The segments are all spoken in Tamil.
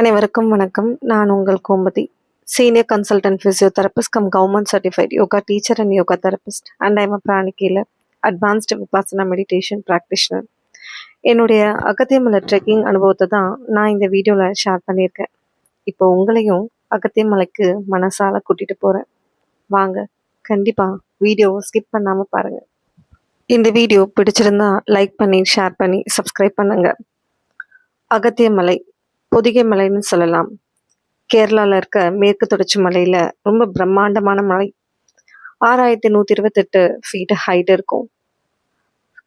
அனைவருக்கும் வணக்கம். நான் உங்கள் Gomathi. Senior consultant physiotherapist cum government certified yoga teacher and yoga therapist and I'm a pranic healer advanced Vipassana meditation practitioner என்னுடைய அகத்தியமலை ட்ரெக்கிங் அனுபவத்தை தான் நான் இந்த வீடியோவில் ஷேர் பண்ணியிருக்கேன். இப்போ உங்களையும் அகத்தியமலைக்கு மனசால கூட்டிகிட்டு போகிறேன் வாங்க கண்டிப்பாக வீடியோவை ஸ்கிப் பண்ணாமல் பாருங்கள் இந்த வீடியோ பிடிச்சிருந்தா லைக் பண்ணி ஷேர் பண்ணி சப்ஸ்கிரைப் பண்ணுங்கள் அகத்தியமலை பொதிகை மலைன்னு சொல்லலாம். கேரளாவில் இருக்க மேற்கு தொடர்ச்சி மலையில் ரொம்ப பிரம்மாண்டமான மலை. ஆறாயிரத்தி நூற்றி இருபத்தெட்டு ஃபீட் ஹைட் இருக்கும்.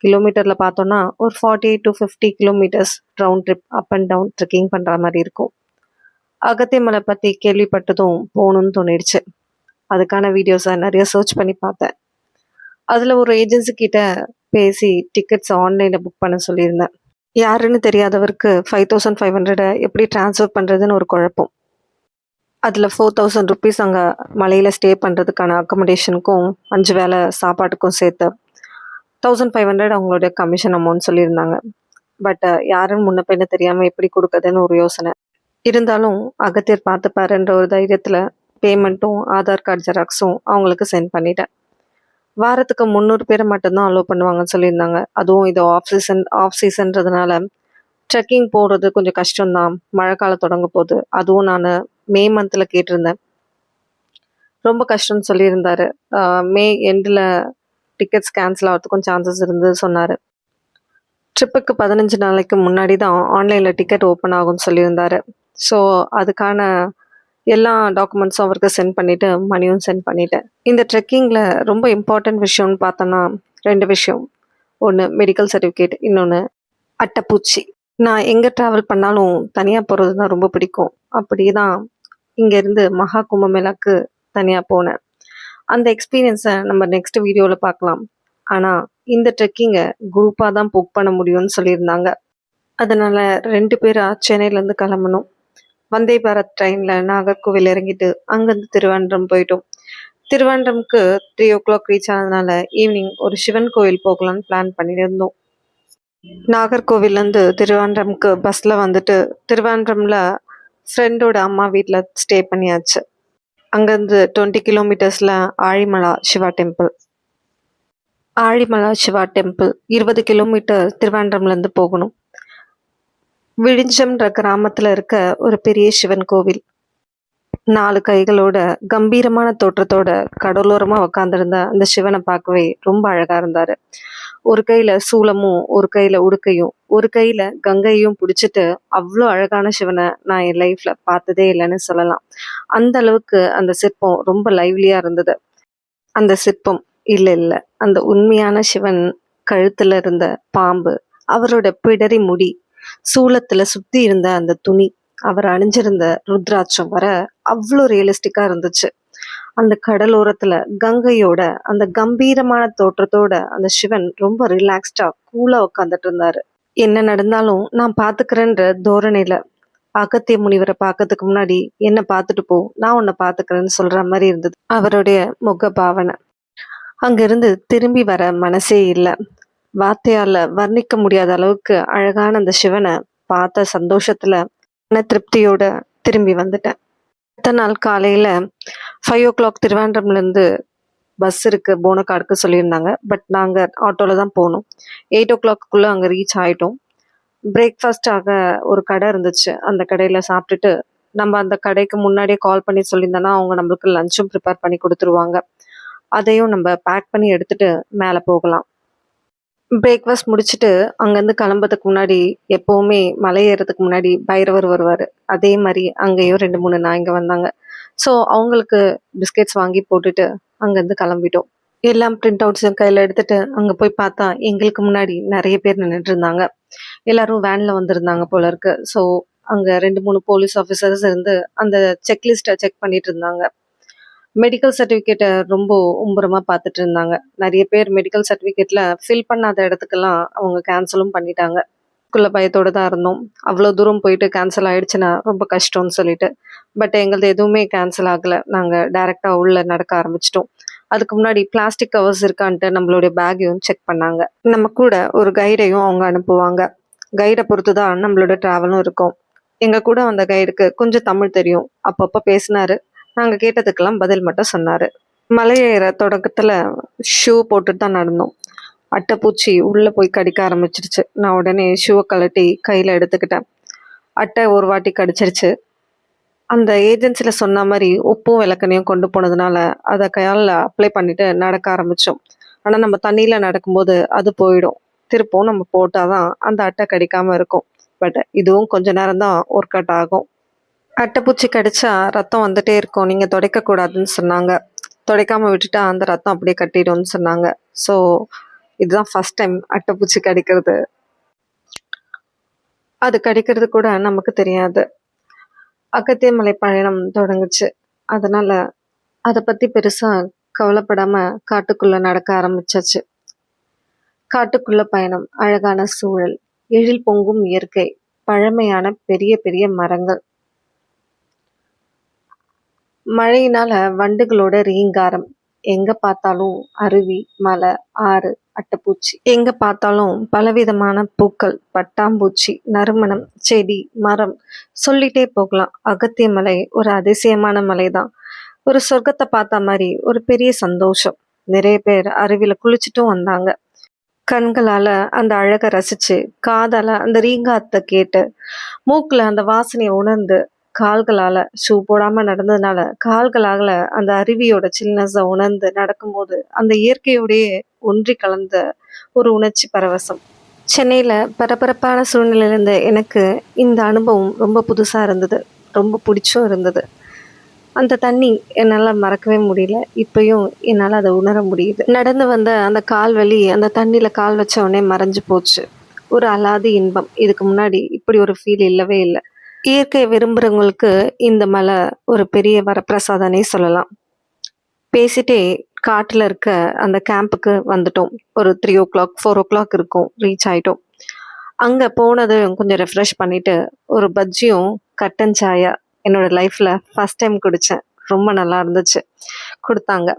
கிலோமீட்டரில் பார்த்தோன்னா ஒரு forty eight to fifty kilometres round trip up and down trekking பண்ணுற மாதிரி இருக்கும். அகத்தியமலை பற்றி கேள்விப்பட்டதும் போகணும்னு தோணிடுச்சு. அதுக்கான வீடியோஸை நிறைய சர்ச் பண்ணி பார்த்தேன். அதில் ஒரு ஏஜென்சி கிட்ட பேசி டிக்கெட்ஸ் ஆன்லைனில் புக் பண்ண சொல்லியிருந்தேன். யாருன்னு தெரியாதவருக்கு ஃபைவ் தௌசண்ட் ஃபைவ் ஹண்ட்ரடை எப்படி ட்ரான்ஸ்ஃபர் பண்ணுறதுன்னு ஒரு குழப்பம். அதில் ஃபோர் தௌசண்ட் ருபீஸ் அங்கே மலையில் ஸ்டே பண்ணுறதுக்கான அக்கமடேஷனுக்கும் அஞ்சு வேலை சாப்பாட்டுக்கும் சேர்த்து தௌசண்ட் ஃபைவ் ஹண்ட்ரட் அவங்களுடைய கமிஷன் அமௌண்ட் சொல்லியிருந்தாங்க. பட் யாருன்னு முன்ன பின்ன தெரியாமல் எப்படி கொடுக்குறதுன்னு ஒரு யோசனை. இருந்தாலும் அகத்தியர் பார்த்துப்பாருன்ற ஒரு தைரியத்தில் பேமெண்ட்டும் ஆதார் கார்டு ஜெராக்ஸும் அவங்களுக்கு சென்ட் பண்ணிட்டேன். வாரத்துக்கு முந்நூறு பேரை மட்டும்தான் அலோவ் பண்ணுவாங்கன்னு சொல்லியிருந்தாங்க. அதுவும் இது ஆஃப் சீசன் ஆஃப் சீசன்றதுனால ட்ரெக்கிங் போகிறது கொஞ்சம் கஷ்டம்தான். மழை காலம் தொடங்க போகுது. அதுவும் நான் மே மந்தில் கேட்டிருந்தேன். ரொம்ப கஷ்டம்னு சொல்லியிருந்தார். மே எண்டில் டிக்கெட்ஸ் கேன்சல் ஆகிறதுக்கும் சான்சஸ் இருந்து சொன்னார். ட்ரிப்புக்கு பதினஞ்சு நாளைக்கு முன்னாடி தான் ஆன்லைனில் டிக்கெட் ஓப்பன் ஆகும்னு சொல்லியிருந்தார். ஸோ அதுக்கான எல்லா டாக்குமெண்ட்ஸும் அவருக்கு சென்ட் பண்ணிவிட்டு மணியும் சென்ட் பண்ணிவிட்டேன் இந்த ட்ரெக்கிங்கில் ரொம்ப இம்பார்ட்டன்ட் விஷயம்னு பார்த்தோன்னா ரெண்டு விஷயம். ஒன்று மெடிக்கல் சர்டிஃபிகேட் இன்னொன்று அட்டைப்பூச்சி. நான் எங்கே ட்ராவல் பண்ணாலும் தனியாக போகிறது தான் ரொம்ப பிடிக்கும். அப்படி தான் இங்கேருந்து மகா கும்பமேளாக்கு தனியாக போனேன். அந்த எக்ஸ்பீரியன்ஸை நம்ம நெக்ஸ்ட் வீடியோவில் பார்க்கலாம். ஆனால் இந்த ட்ரெக்கிங்கை குரூப்பாக தான் புக் பண்ண முடியும்னு சொல்லியிருந்தாங்க. அதனால் ரெண்டு பேராக சென்னையிலேருந்து கிளம்பணும். வந்தே பாரத் ட்ரெயினில் நாகர்கோவில் இறங்கிட்டு அங்கேருந்து திருவாண்டம் போயிட்டோம். திருவாண்டம்க்கு த்ரீ ஓ கிளாக் ரீச் ஆனதுனால ஈவினிங் ஒரு சிவன் கோயில் போகலான்னு பிளான் பண்ணியிருந்தோம். நாகர்கோவிலேருந்து திருவாண்டம்க்கு பஸ்ஸில் வந்துட்டு திருவாண்டமில் ஃப்ரெண்டோட அம்மா வீட்டில் ஸ்டே பண்ணியாச்சு. அங்கேருந்து டுவெண்ட்டி கிலோமீட்டர்ஸில் ஆழிமலா சிவா டெம்பிள் ஆழிமலா சிவா டெம்பிள் இருபது கிலோமீட்டர் திருவாண்டம்லேருந்து போகணும். விழிஞ்சம்ன்ற கிராமத்தில் இருக்க ஒரு பெரிய சிவன் கோவில். நாலு கைகளோட கம்பீரமான தோற்றத்தோட கடலோரமாக உக்காந்துருந்த அந்த சிவனை பார்க்கவே ரொம்ப அழகாக இருந்தார். ஒரு கையில் சூலமும் ஒரு கையில் உடுக்கையும் ஒரு கையில் கங்கையும் பிடிச்சிட்டு அவ்வளோ அழகான சிவனை நான் என் லைஃப்பில் பார்த்ததே இல்லைன்னு சொல்லலாம். அந்த அளவுக்கு அந்த சிற்பம் ரொம்ப லைவ்லியாக இருந்தது. அந்த சிற்பம் இல்லை இல்லை. அந்த உண்மையான சிவன் கழுத்தில் இருந்த பாம்பு அவரோட பிடரி முடி சூளத்தில் சுற்றி இருந்த அந்த துணி அவர் அணிஞ்சிருந்த ருத்ராட்சம் வர அவ்வளோ ரியலிஸ்டிக்காக இருந்துச்சு. அந்த கடலோரத்தில் கங்கையோட அந்த கம்பீரமான தோற்றத்தோட அந்த சிவன் ரொம்ப ரிலாக்ஸ்டாக கூலாக உட்காந்துட்டு இருந்தாரு. என்ன நடந்தாலும் நான் பார்த்துக்கிறேன்ற தோரணையில் அகத்திய முனிவரை பார்க்கறதுக்கு முன்னாடி என்ன பார்த்துட்டு போ நான் உன்னை பார்த்துக்கிறேன்னு சொல்கிற மாதிரி இருந்தது அவருடைய முக பாவனை அங்கிருந்து திரும்பி வர மனசே இல்லை. வார்த்தையால வர்ணிக்க முடியாத அளவுக்கு அழகான அந்த சிவனை பார்த்த சந்தோஷத்தில் மன திருப்தியோட திரும்பி வந்துட்டேன். அடுத்த நாள் காலையில் ஃபைவ் ஓ கிளாக் திருவாண்டம்லேருந்து பஸ் இருக்குது போனக்காடுக்கு சொல்லியிருந்தாங்க. பட் நாங்கள் ஆட்டோவில் தான் போனோம். எயிட் ஓ கிளாக்குள்ளே அங்கே ரீச் ஆகிட்டோம் பிரேக்ஃபாஸ்டாக ஒரு கடை இருந்துச்சு. அந்த கடையில் சாப்பிட்டுட்டு நம்ம அந்த கடைக்கு முன்னாடியே கால் பண்ணி சொல்லியிருந்தோன்னா அவங்க நம்மளுக்கு லஞ்சும் ப்ரிப்பேர் பண்ணி கொடுத்துருவாங்க. அதையும் நம்ம பேக் பண்ணி எடுத்துகிட்டு மேலே போகலாம். பிரேக்ஃபாஸ்ட் முடிச்சுட்டு அங்கேருந்து கிளம்புறதுக்கு முன்னாடி எப்போவுமே மலை ஏறுறதுக்கு முன்னாடி பைரவர் வருவார். அதே மாதிரி அங்கேயும் ரெண்டு மூணு நாய்ங்க வந்தாங்க. ஸோ அவங்களுக்கு பிஸ்கெட்ஸ் வாங்கி போட்டுட்டு அங்கேருந்து கிளம்பிட்டோம். எல்லாம் பிரிண்ட் அவுட்ஸும் கையில் எடுத்துட்டு அங்கே போய் பார்த்தா எங்களுக்கு முன்னாடி நிறைய பேர் நின்றுட்டு இருந்தாங்க. எல்லாரும் வேனில் வந்திருந்தாங்க போல இருக்கு. ஸோ அங்கே ரெண்டு மூணு போலீஸ் ஆஃபீஸர்ஸ் இருந்து அந்த செக்லிஸ்ட்டை செக் பண்ணிட்டு இருந்தாங்க. மெடிக்கல் சர்டிஃபிகேட்டை ரொம்ப உம்புறமாக பார்த்துட்டு இருந்தாங்க. நிறைய பேர் மெடிக்கல் சர்டிஃபிகேட்டில் ஃபில் பண்ணாத இடத்துக்கெல்லாம் அவங்க கேன்சலும் பண்ணிட்டாங்க. குள்ள பயத்தோடு தான் இருந்தோம். அவ்வளோ தூரம் போயிட்டு கேன்சல் ஆயிடுச்சுன்னா ரொம்ப கஷ்டம்னு சொல்லிட்டு. பட் எங்களது எதுவுமே கேன்சல் ஆகலை. நாங்கள் டைரெக்டாக உள்ளே நடக்க ஆரம்பிச்சிட்டோம். அதுக்கு முன்னாடி பிளாஸ்டிக் கவர்ஸ் இருக்கான்ட்டு நம்மளுடைய பேக்கையும் செக் பண்ணாங்க. நம்ம கூட ஒரு கைடையும் அவங்க அனுப்புவாங்க. கைடை பொறுத்து தான் நம்மளோட ட்ராவலும் இருக்கும். எங்க கூட வந்த கைடுக்கு கொஞ்சம் தமிழ் தெரியும். அப்பப்போ பேசினாரு. நாங்கள் கேட்டதுக்கெல்லாம் பதில் மட்டும் சொன்னார். மலையேற தொடக்கத்தில் ஷூ போட்டுட்டு தான் நடந்தோம். அட்டைப்பூச்சி உள்ளே போய் கடிக்க ஆரம்பிச்சிருச்சு. நான் உடனே ஷூவை கழட்டி கையில் எடுத்துக்கிட்டேன். அட்டை ஒரு வாட்டி கடிச்சிருச்சு. அந்த ஏஜென்சியில் சொன்ன மாதிரி உப்பும் விளக்கணையும் கொண்டு போனதுனால அதை கையால் அப்ளை பண்ணிட்டு நடக்க ஆரம்பித்தோம் ஆனால் நம்ம தண்ணியில் நடக்கும்போது அது போயிடும். திருப்பவும் நம்ம போட்டால் தான் அந்த அட்டை கடிக்காமல் இருக்கும். பட் இதுவும் கொஞ்ச நேரம் தான் ஒர்க் அவுட் ஆகும். அட்டைப்பூச்சி கடிச்சா ரத்தம் வந்துட்டே இருக்கும். நீங்கள் துடைக்கக்கூடாதுன்னு சொன்னாங்க. துடைக்காமல் விட்டுட்டா அந்த ரத்தம் அப்படியே கட்டிடும்னு சொன்னாங்க. ஸோ இதுதான் ஃபஸ்ட் டைம் அட்டைப்பூச்சி கடிக்கிறது. அது கடிக்கிறது கூட நமக்கு தெரியாது. அகத்திய மலை பயணம் தொடங்குச்சு. அதனால் அதை பற்றி பெருசாக கவலைப்படாமல் காட்டுக்குள்ளே நடக்க ஆரம்பிச்சாச்சு. காட்டுக்குள்ள பயணம் அழகான சூழல் எழில் பொங்கும் இயற்கை பழமையான பெரிய பெரிய மரங்கள். மழையினால வண்டுகளோட ரீங்காரம். எங்க பார்த்தாலும் அருவி மலை ஆறு அட்டைப்பூச்சி. எங்க பார்த்தாலும் பலவிதமான பூக்கள் பட்டாம்பூச்சி நறுமணம் செடி மரம் சொல்லிட்டே போகலாம். அகத்திய மலை ஒரு அதிசயமான மலை தான் ஒரு சொர்க்கத்தை பார்த்த மாதிரி ஒரு பெரிய சந்தோஷம். நிறைய பேர் அருவியில குளிச்சுட்டும் வந்தாங்க. கண்களால அந்த அழகை ரசிச்சு காதால அந்த ரீங்காத்தை கேட்டு மூக்குல அந்த வாசனையை உணர்ந்து கால்களால் ஷூ போடாமல் நடந்ததுனால கால்களால் அந்த அருவியோட சில்னஸை உணர்ந்து நடக்கும்போது அந்த இயற்கையோடையே ஒன்றி கலந்த ஒரு உணர்ச்சி பரவசம். சென்னையில் பரபரப்பான சூழ்நிலையிலேருந்து எனக்கு இந்த அனுபவம் ரொம்ப புதுசாக இருந்தது. ரொம்ப பிடிச்சும் இருந்தது. அந்த தண்ணி என்னால் மறக்கவே முடியல. இப்பயும் என்னால் அதை உணர முடியுது. நடந்து வந்த அந்த கால் வலி அந்த தண்ணியில் கால் வச்ச உடனே மறைஞ்சு போச்சு. ஒரு அலாதி இன்பம். இதுக்கு முன்னாடி இப்படி ஒரு ஃபீல் இல்லவே இல்லை. இயற்கையை விரும்புகிறவங்களுக்கு இந்த மலை ஒரு பெரிய வரப்பிரசாதனே சொல்லலாம். பேசிட்டே காட்டில் இருக்க அந்த கேம்புக்கு வந்துட்டோம். ஒரு three o'clock four o'clock இருக்கும் ரீச் ஆகிட்டோம் அங்கே போனது கொஞ்சம் ரெஃப்ரெஷ் பண்ணிவிட்டு ஒரு பஜ்ஜியும் கட்டன் சாயா என்னோட லைஃப்பில் ஃபஸ்ட் டைம் குடித்தேன் ரொம்ப நல்லா இருந்துச்சு. கொடுத்தாங்க.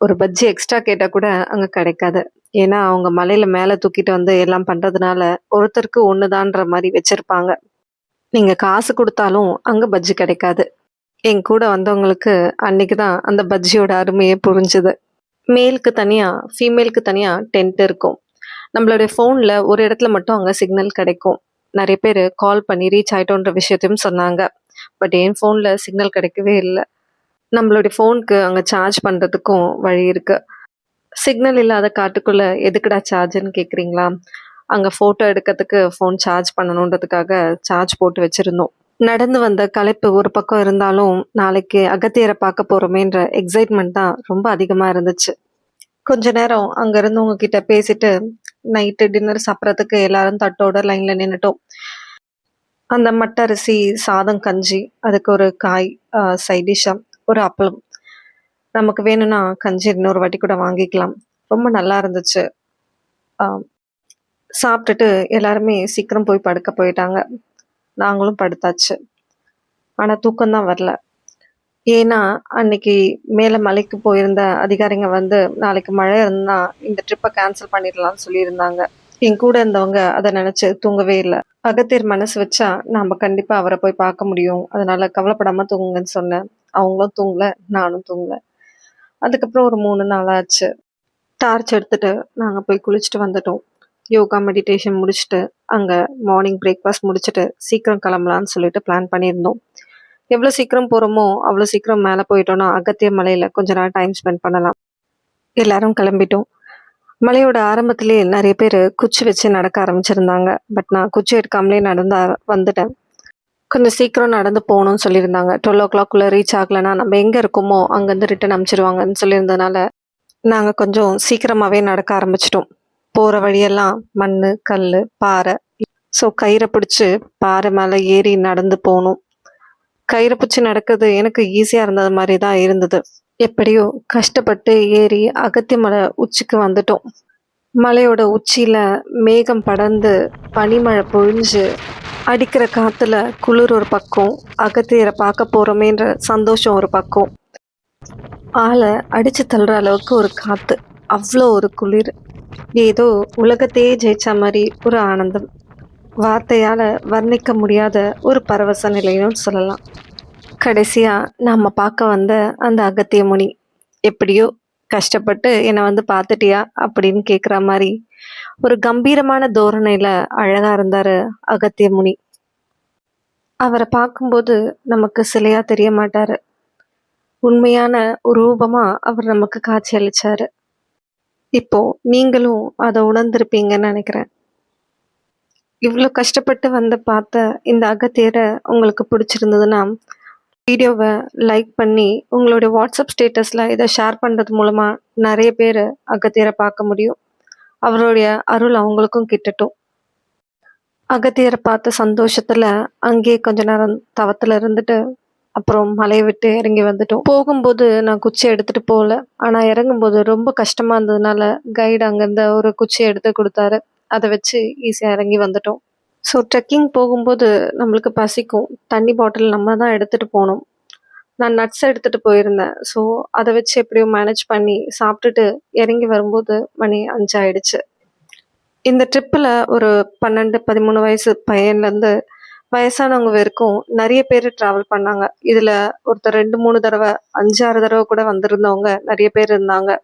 ஒரு பஜ்ஜி எக்ஸ்ட்ரா கேட்டால் கூட அங்கே கிடைக்காது. ஏன்னா அவங்க மலையில் மேலே தூக்கிட்டு வந்து எல்லாம் பண்ணுறதுனால ஒருத்தருக்கு ஒன்றுதான்ற மாதிரி வச்சுருப்பாங்க. நீங்கள் காசு கொடுத்தாலும் அங்கே பஜ்ஜி கிடைக்காது. என் கூட வந்தவங்களுக்கு அன்னைக்கு தான் அந்த பஜ்ஜியோட அருமையே புரிஞ்சுது. மேலுக்கு தனியாக ஃபீமேலுக்கு தனியாக டென்ட் இருக்கும். நம்மளுடைய ஃபோனில் ஒரு இடத்துல மட்டும் அங்கே சிக்னல் கிடைக்கும். நிறைய பேர் கால் பண்ணி ரீச் ஆகிட்டோன்ற விஷயத்தையும் சொன்னாங்க. பட் என் ஃபோனில் சிக்னல் கிடைக்கவே இல்லை. நம்மளுடைய ஃபோனுக்கு அங்கே சார்ஜ் பண்ணுறதுக்கும் வழி இருக்குது சிக்னல் இல்லாத காட்டுக்குள்ளே எதுக்குடா சார்ஜுன்னு கேட்குறீங்களா அங்கே ஃபோட்டோ எடுக்கிறதுக்கு ஃபோன் சார்ஜ் பண்ணணுன்றதுக்காக சார்ஜ் போட்டு வச்சுருந்தோம். நடந்து வந்த களைப்பு ஒரு பக்கம் இருந்தாலும் நாளைக்கு அகத்தியரை பார்க்க போகிறோமேன்ற எக்ஸைட்மெண்ட் தான் ரொம்ப அதிகமாக இருந்துச்சு. கொஞ்ச நேரம் அங்கே இருந்தவங்க கிட்ட பேசிட்டு நைட்டு டின்னர் சாப்பிட்றதுக்கு எல்லாரும் தட்டோட லைனில் நின்றுட்டோம் அந்த மட்டரிசி சாதம் கஞ்சி அதுக்கு ஒரு காய் சைட் ஒரு அப்பளம். நமக்கு வேணும்னா கஞ்சி இன்னொரு வாட்டி கூட வாங்கிக்கலாம். ரொம்ப நல்லா இருந்துச்சு. சாப்பிட்டுட்டு எல்லாருமே சீக்கிரம் போய் படுக்க போயிட்டாங்க. நாங்களும் படுத்தாச்சு. ஆனால் தூக்கம்தான் வரல. ஏன்னா அன்னைக்கு மேலே மலைக்கு போயிருந்த அதிகாரிங்க வந்து நாளைக்கு மழை இருந்தால் இந்த ட்ரிப்பை கேன்சல் பண்ணிடலாம்னு சொல்லியிருந்தாங்க. என் கூட இருந்தவங்க அதை நினச்சி தூங்கவே இல்லை. அகத்தியர் மனசு வச்சா நாம் கண்டிப்பாக அவரை போய் பார்க்க முடியும். அதனால கவலைப்படாமல் தூங்குங்கன்னு சொன்னேன். அவங்களும் தூங்கல நானும் தூங்கல. அதுக்கப்புறம் ஒரு மூணு நாள் ஆச்சு. டார்ச் எடுத்துட்டு நாங்கள் போய் குளிச்சுட்டு வந்துட்டோம். யோகா மெடிடேஷன் முடிச்சுட்டு அங்கே மார்னிங் பிரேக்ஃபாஸ்ட் முடிச்சுட்டு சீக்கிரம் கிளம்பலான்னு சொல்லிட்டு பிளான் பண்ணியிருந்தோம். எவ்வளோ சீக்கிரம் போகிறோமோ அவ்வளோ சீக்கிரம் மேலே போயிட்டோம்னா அகத்திய மலையில் கொஞ்ச நேரம் டைம் ஸ்பெண்ட் பண்ணலாம். எல்லாரும் கிளம்பிட்டோம். மலையோட ஆரம்பத்திலே நிறைய பேர் குச்சி வச்சு நடக்க ஆரம்பிச்சிருந்தாங்க. பட் நான் குச்சி எடுக்காமலே நடந்து வந்துட்டேன். கொஞ்சம் சீக்கிரம் நடந்து போகணும்னு சொல்லியிருந்தாங்க. டுவெல் ஓ கிளாக்குள்ளே ரீச் ஆகலைன்னா நம்ம எங்கே இருக்கோமோ அங்கேருந்து ரிட்டன் அனுப்பிச்சிருவாங்கன்னு சொல்லியிருந்தனால நாங்கள் கொஞ்சம் சீக்கிரமாகவே நடக்க ஆரம்பிச்சிட்டோம். போகிற வழியெல்லாம் மண் கல் பாறை. ஸோ கயிறை பிடிச்சி பாறை மேலே ஏறி நடந்து போகணும். கயிறை பிடிச்சி நடக்கிறது எனக்கு ஈஸியாக இருந்தது மாதிரி தான் இருந்தது. எப்படியோ கஷ்டப்பட்டு ஏறி அகத்தி மலை உச்சிக்கு வந்துட்டோம். மலையோட உச்சியில் மேகம் படர்ந்து பனிமழை பொழிஞ்சு அடிக்கிற காற்றுல குளிர் ஒரு பக்கம் அகத்தியரை பார்க்க போகிறோமேன்ற சந்தோஷம் ஒரு பக்கம். ஆளை அடித்து தள்ளுற அளவுக்கு ஒரு காற்று அவ்வளோ ஒரு குளிர். ஏதோ உலகத்தையே ஜெயிச்ச மாதிரி ஒரு ஆனந்தம். வார்த்தையால் வர்ணிக்க முடியாத ஒரு பரவச நிலைன்னு சொல்லலாம். கடைசியாக நாம் பார்க்க வந்த அந்த அகத்திய முனி. எப்படியோ கஷ்டப்பட்டு என்னை வந்து பார்த்துட்டியா அப்படின்னு கேட்குற மாதிரி ஒரு கம்பீரமான தோரணையில் அழகாக இருந்தார் அகத்திய முனி. அவரை பார்க்கும்போது நமக்கு சிலையாக தெரிய மாட்டார். உண்மையான ரூபமாக அவர் நமக்கு காட்சி அளித்தார் இப்போ நீங்களும் அதை உணர்ந்திருப்பீங்கன்னு நினைக்கிறேன். இவ்வளோ கஷ்டப்பட்டு வந்து பார்த்த இந்த அகத்தியரை உங்களுக்கு பிடிச்சிருந்ததுன்னா வீடியோவை லைக் பண்ணி உங்களுடைய வாட்ஸ்அப் ஸ்டேட்டஸில் இதை ஷேர் பண்ணுறது மூலமாக நிறைய பேர் அகத்தியரை பார்க்க முடியும். அவருடைய அருள் அவங்களுக்கும் கிட்டட்டும். அகத்தியரை பார்த்த சந்தோஷத்தில் அங்கேயே கொஞ்ச நேரம் தவத்தில் இருந்துட்டு அப்புறம் மலையை விட்டு இறங்கி வந்துட்டோம். போகும்போது நான் குச்சி எடுத்துகிட்டு போகல. ஆனால் இறங்கும்போது ரொம்ப கஷ்டமாக இருந்ததுனால கைடு அங்கேருந்து ஒரு குச்சியை எடுத்து கொடுத்தாரு. அதை வச்சு ஈஸியாக இறங்கி வந்துட்டோம். ஸோ ட்ரெக்கிங் போகும்போது நம்மளுக்கு பசிக்கும். தண்ணி பாட்டில் நம்ம தான் எடுத்துகிட்டு போகணும். நான் நட்ஸ் எடுத்துகிட்டு போயிருந்தேன். ஸோ அதை வச்சு எப்படியோ மேனேஜ் பண்ணி சாப்பிட்டுட்டு இறங்கி வரும்போது மணி அஞ்சாயிடுச்சு. இந்த ட்ரிப்பில் ஒரு பன்னெண்டு பதிமூணு வயசு பையன்லேருந்து வயசானவங்க வரைக்கும் நிறைய பேர் ட்ராவல் பண்ணாங்க. இதில் ஒருத்தர் ரெண்டு மூணு தடவை அஞ்சாறு தடவை கூட வந்திருந்தவங்க நிறைய பேர் இருந்தாங்க.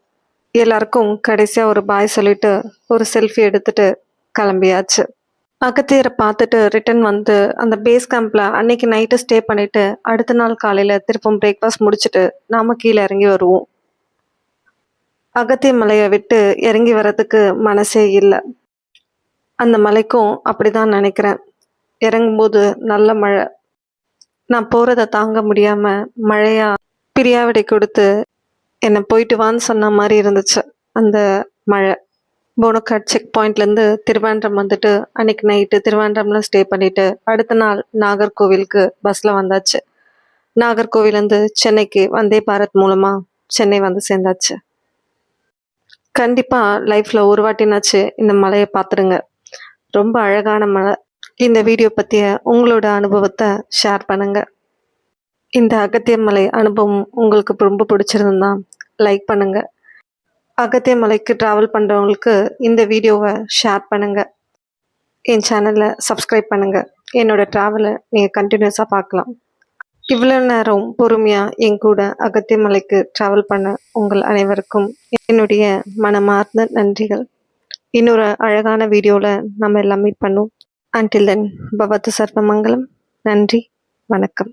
எல்லாருக்கும் கடைசியாக ஒரு பாய் சொல்லிட்டு ஒரு செல்ஃபி எடுத்துட்டு கிளம்பியாச்சு. அகத்தியரை பார்த்துட்டு ரிட்டர்ன் வந்து அந்த பேஸ் கேம்பில் அன்னைக்கு நைட்டு ஸ்டே பண்ணிட்டு அடுத்த நாள் காலையில் திருப்பம் பிரேக்ஃபாஸ்ட் முடிச்சுட்டு நாம கீழே இறங்கி வருவோம். அகத்திய மலையை விட்டு இறங்கி வரதுக்கு மனசே இல்லை. அந்த மலைக்கும் அப்படிதான் நினைக்கிறேன். இறங்கும்போது நல்ல மழை. நான் போகிறத தாங்க முடியாமல் மழையாக பிரியாவிடை கொடுத்து என்னை போயிட்டு வான்னு சொன்ன மாதிரி இருந்துச்சு அந்த மழை. போனக்காட் செக் பாயிண்ட்லேருந்து திருவேண்டம் வந்துட்டு அன்னைக்கு நைட்டு திருவேண்டம்ல ஸ்டே பண்ணிவிட்டு அடுத்த நாள் நாகர்கோவிலுக்கு பஸ்ஸில் வந்தாச்சு. நாகர்கோவிலேருந்து சென்னைக்கு வந்தே பாரத் மூலமாக சென்னை வந்து சேர்ந்தாச்சு. கண்டிப்பாக லைஃப்பில் ஒரு வாட்டினாச்சு இந்த மலையை பார்த்துருங்க. ரொம்ப அழகான மலை. இந்த வீடியோ பற்றிய உங்களோட அனுபவத்தை ஷேர் பண்ணுங்க. இந்த அகத்தியமலை அனுபவம் உங்களுக்கு ரொம்ப பிடிச்சிருந்தா லைக் பண்ணுங்க. அகத்தியமலைக்கு ட்ராவல் பண்ணுறவங்களுக்கு இந்த வீடியோவை ஷேர் பண்ணுங்க. என் சேனலை சப்ஸ்கிரைப் பண்ணுங்க. என்னோட ட்ராவலை நீங்கள் கண்டினியூஸாக பார்க்கலாம். இவ்வளோ நேரம் பொறுமையாக என் கூட அகத்தியமலைக்கு ட்ராவல் பண்ண உங்கள் அனைவருக்கும் என்னுடைய மனமார்ந்த நன்றிகள். இன்னொரு அழகான வீடியோவில் நம்ம எல்லாம் மீட் பண்ணுவோம். அண்டில் தென் பவத்து சர்வமங்கலம் நன்றி வணக்கம்